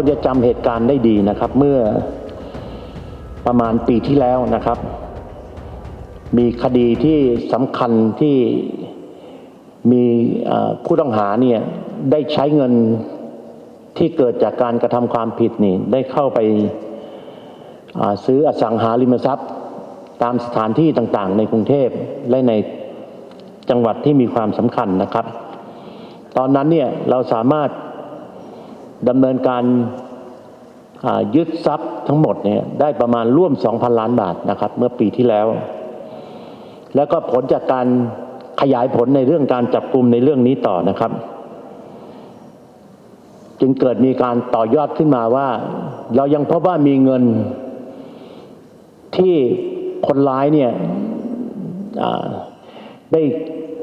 งจะจำเหตุการณ์ได้ดีนะครับ เมื่อประมาณปีที่แล้วนะครับ มีคดีที่สำคัญที่มีผู้ต้องหาเนี่ยได้ใช้เงินที่เกิดจากการกระทำความผิดนี่ได้เข้าไปาซื้ออสังหาริมทรัพย์ ตามสถานที่ต่างๆ ในกรุงเทพและในจังหวัดที่มีความสำคัญนะครับ ตอนนั้นเนี่ยเราสามารถ ดำเนินการยึดทรัพย์ทั้งหมดเนี่ยได้ประมาณร่วม 2,000 ล้านบาทนะครับ เมื่อปีที่แล้ว แล้วก็ผลจากการขยายผลในเรื่องการจับกลุ่มในเรื่องนี้ต่อนะครับ จึงเกิดมีการต่อยอดขึ้นมาว่า เรายังพบว่ามีเงินที่คนร้ายเนี่ยได้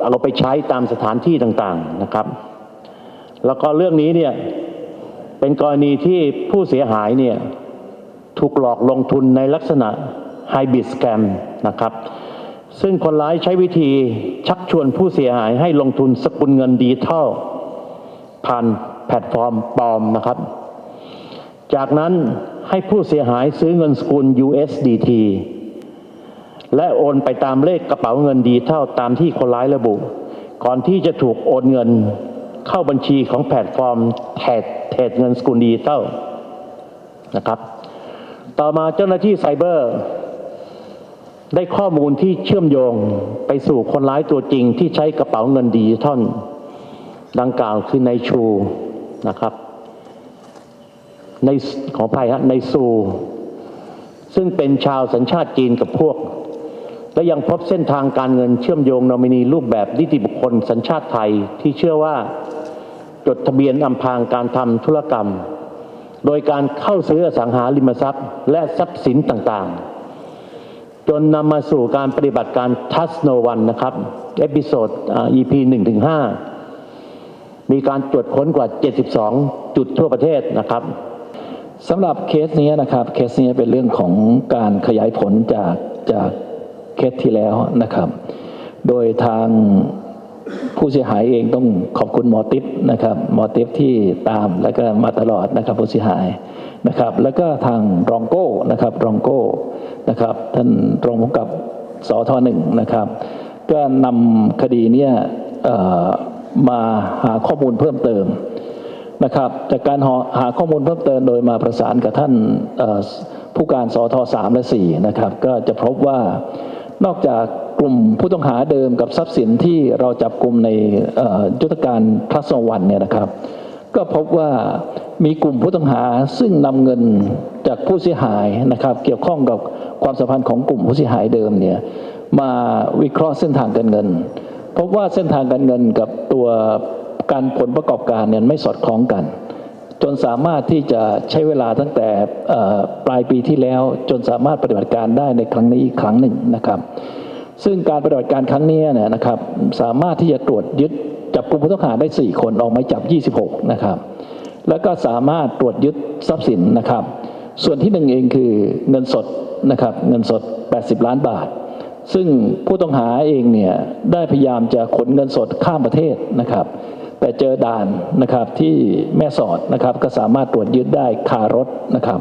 เอาไปใช้ตามสถานที่ต่างๆนะครับ แล้วก็เรื่องนี้เนี่ย เป็นกรณีที่ผู้เสียหายเนี่ยถูกหลอกลงทุนในลักษณะไฮบิสแกมนะครับ ซึ่งคนร้ายใช้วิธีชักชวนผู้เสียหายให้ลงทุนสกุลเงินดิจิทัลผ่านแพลตฟอร์มปลอมนะครับ จากนั้นให้ผู้เสียหายซื้อเงินสกุล USDT และโอนไปตามเลขกระเป๋าเงินดีเท่าตามที่คนร้ายระบุ ก่อนที่จะถูกโอนเงิน เข้าบัญชีของแพลตฟอร์มแทรดเทรดเงินสกุลดิจิทัลนะครับ ต่อมาเจ้าหน้าที่ไซเบอร์ ได้ข้อมูลที่เชื่อมโยงไปสู่คนร้ายตัวจริงที่ใช้กระเป๋าเงินดิจิทัลดังกล่าวคือในชูนะครับ ในขออภัยฮะในซู ซึ่งเป็นชาวสัญชาติจีนกับพวก และยังพบเส้นทางการเงินเชื่อมโยงนอมินีรูปแบบนิติบุคคลสัญชาติไทยที่เชื่อว่า จดทะเบียนอำพางการทำธุรกรรม โดยการเข้าซื้อสังหาริมทรัพย์ และทรัพย์สินต่างๆ จนนำมาสู่การปฏิบัติการทัสโนวันนะครับ เอพิโซด EP 1-5มีการตรวจค้นกว่า 72 จุดทั่วประเทศนะครับสำหรับเคสนี้นะครับ เคสนี้เป็นเรื่องของการขยายผลจากจากเคสที่แล้วนะครับ โดยทาง ผู้เสียหายเองต้องขอบคุณหมอติ๊บนะครับหมอติ๊บที่ตามแล้วก็มาตลอดนะครับผู้เสียหายนะครับ แล้วก็ทางรองโก้นะครับรองโก้นะครับ ท่านรองผู้กับสทหนึ่งนะครับ ก็นำคดีเนี้ยมาหาข้อมูลเพิ่มเติมนะครับจากการหาข้อมูลเพิ่มเติมโดยมาประสานกับท่านผู้การสอทสามและสี่นะครับ ก็จะพบว่า นอกจากกลุ่มผู้ต้องหาเดิมกับทรัพย์สินที่เราจับกลุ่มในยุทธการพลัสวันเนี่ยนะครับ ก็พบว่ามีกลุ่มผู้ต้องหาซึ่งนำเงินจากผู้เสียหายนะครับ เกี่ยวข้องกับความสัมพันธ์ของกลุ่มผู้เสียหายเดิมเนี่ยมาวิเคราะห์เส้นทางการเงิน พบว่าเส้นทางการเงินกับตัวการผลประกอบการเนี่ยไม่สอดคล้องกัน จนสามารถที่จะใช้เวลาตั้งแต่ปลายปีที่แล้ว จนสามารถปฏิบัติการได้ในครั้งนี้อีกครั้งหนึ่งนะครับ ซึ่งการปฏิบัติการครั้งนี้เนี่ยนะครับ สามารถที่จะตรวจยึดจับกลุ่มผู้ต้องหาได้ 4 คนออกหมายจับ 26 นะครับ แล้วก็สามารถตรวจยึดทรัพย์สินนะครับ ส่วนที่หนึ่งเองคือเงินสดนะครับเงินสด 80 ล้านบาท ซึ่งผู้ต้องหาเองเนี่ยได้พยายามจะขนเงินสดข้ามประเทศนะครับ แต่เจอด่านนะครับที่แม่สอดนะครับก็สามารถตรวจยึดได้คารถนะครับ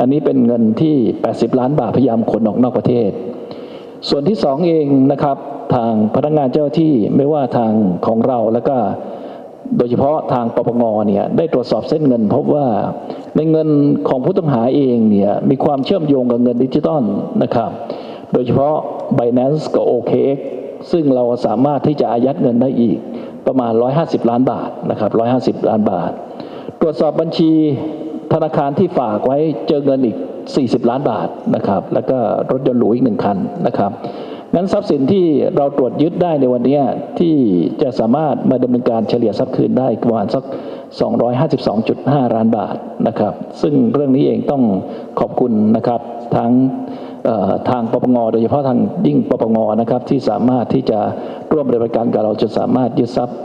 อันนี้เป็นเงินที่ 80 ล้านบาทพยายามขนออกนอกประเทศ ส่วนที่สองเองนะครับทางพนักงานเจ้าหน้าที่ไม่ว่าทางของเราแล้วก็โดยเฉพาะทางปปงเนี่ยได้ตรวจสอบเส้นเงิน พบว่าในเงินของผู้ต้องหาเองเนี่ยมีความเชื่อมโยงกับเงินดิจิตอลนะครับ โดยเฉพาะ Binance กับ OKX ซึ่งเราสามารถที่จะอายัดเงินได้อีก ประมาณ 150 ล้านบาทนะครับ 150 ล้านบาท ตรวจสอบบัญชีธนาคารที่ฝากไว้เจอเงินอีก 40 ล้านบาทนะครับ แล้วก็รถยนต์หรูอีกหนึ่งคันนะครับงั้นทรัพย์สินที่เราตรวจยึดได้ในวันนี้ที่จะสามารถมาดำเนินการเฉลี่ยทรัพย์คืนได้ประมาณสัก 252.5ล้านบาทนะครับ ซึ่งเรื่องนี้เองต้องขอบคุณนะครับทั้ง ทางปปงโดยเฉพาะทางยิ่งปปงนะครับที่สามารถที่จะร่วมบัติการกับเราจนสามารถยึดทรัพย์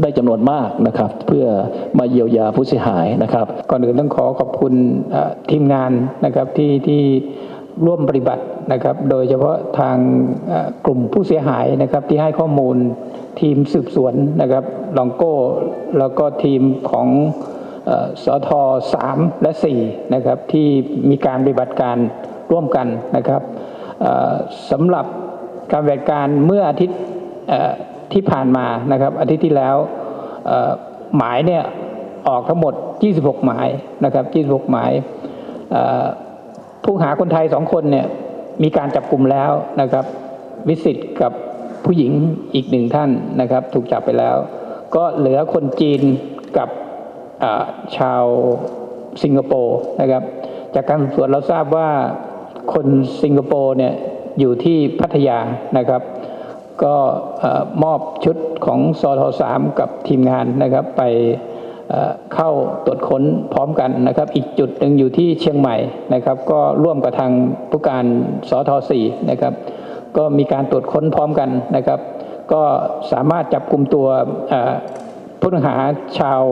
ได้จำนวนมากนะครับ เพื่อมาเยียวยาผู้เสียหายนะครับ ก่อนอื่นต้องขอขอบคุณทีมงานนะครับที่ที่ร่วมปฏิบัตินะครับ โดยเฉพาะทางกลุ่มผู้เสียหายนะครับที่ให้ข้อมูลทีมสืบสวนนะครับลองโก้ แล้วก็ทีมของเอ่อสท3และ4นะครับที่มีการปฏิบัติการ ร่วมกันนะครับสำหรับการปฏิบัติการเมื่ออาทิตย์ที่ผ่านมานะครับอาทิตย์ที่แล้วหมายเนี่ยออกทั้งหมด 26 หมายนะครับ 26 หมายผู้หาคนไทยสองคนเนี่ยมีการจับกลุ่มแล้วนะครับ วิสิตกับผู้หญิงอีกหนึ่งท่านนะครับ ถูกจับไปแล้ว ก็เหลือคนจีนกับชาวสิงคโปร์นะครับ จากการสืบสวนเราทราบว่า คนสิงคโปร์เนี่ยอยู่ที่พัทยานะครับ ก็มอบชุดของสทสามกับทีมงานนะครับไปเข้าตรวจค้นพร้อมกันนะครับ อีกจุดหนึ่งอยู่ที่เชียงใหม่นะครับ ก็ร่วมกับทางผู้การสทสี่นะครับ ก็มีการตรวจค้นพร้อมกันนะครับ ก็สามารถจับกลุ่มตัวผู้ต้องหาชาว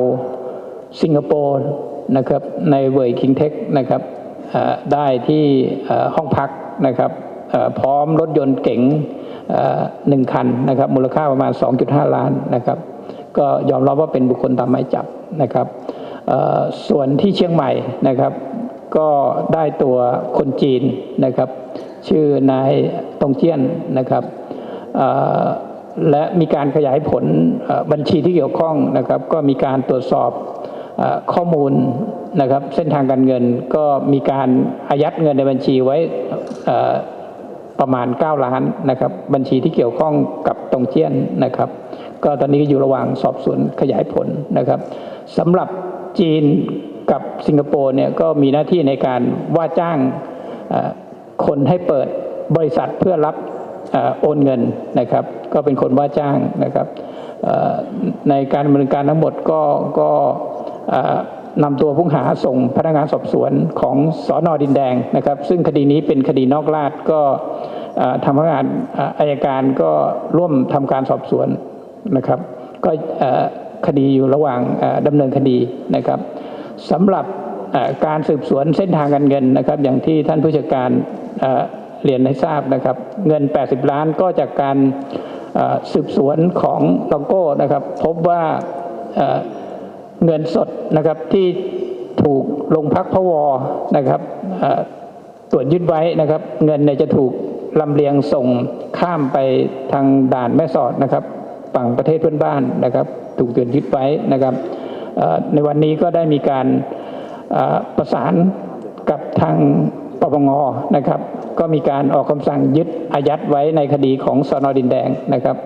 สิงคโปร์นะครับในเวยคิงเทคนะครับ ได้ที่ห้องพักนะครับพร้อมรถยนต์เก๋งหนึ่งคันนะครับมูลค่าประมาณ 2.5 ล้านนะครับก็ยอมรับว่าเป็นบุคคลตามหมายจับนะครับส่วนที่เชียงใหม่นะครับ ก็ได้ตัวคนจีนนะครับ ชื่อนายตงเจี้ยนนะครับและมีการขยายผลบัญชีที่เกี่ยวข้องนะครับ ก็มีการตรวจสอบข้อมูลนะครับ เส้นทางการเงินก็มีการอายัดเงินในบัญชีไว้ประมาณ 9 ล้านนะครับ บัญชีที่เกี่ยวข้องกับตงเจียนนะครับ ก็ตอนนี้ก็อยู่ระหว่างสอบสวนขยายผลนะครับสำหรับจีนกับสิงคโปร์เนี่ยก็มีหน้าที่ในการว่าจ้างคนให้เปิดบริษัทเพื่อรับโอนเงินนะครับ ก็เป็นคนว่าจ้างนะครับในการดำเนินการทั้งหมดก็ก็ นำตัวผู้หาส่งพนักงานสอบสวนของสอนอดินแดงนะครับ ซึ่งคดีนี้เป็นคดีนอกราชก็ทางพนักงานอายการก็ร่วมทำการสอบสวนนะครับ ก็คดีอยู่ระหว่างดำเนินคดีนะครับสำหรับการสืบสวนเส้นทางการเงินนะครับ อย่างที่ท่านผู้จัดการเรียนให้ทราบนะครับ เงิน 80 ล้านก็จากการสืบสวนของลองโก้นะครับ พบว่า เงินสดนะครับที่ถูกลงพักพวนะครับตรวจยึดไว้นะครับ เงินเนี่ยจะถูกลำเลียงส่งข้ามไปทางด่านแม่สอดนะครับฝั่งประเทศเพื่อนบ้านนะครับ ถูกตรวจยึดไว้นะครับในวันนี้ก็ได้มีการประสานกับทางปปงนะครับ ก็มีการออกคำสั่งยึดอายัดไว้ในคดีของสนดินแดงนะครับ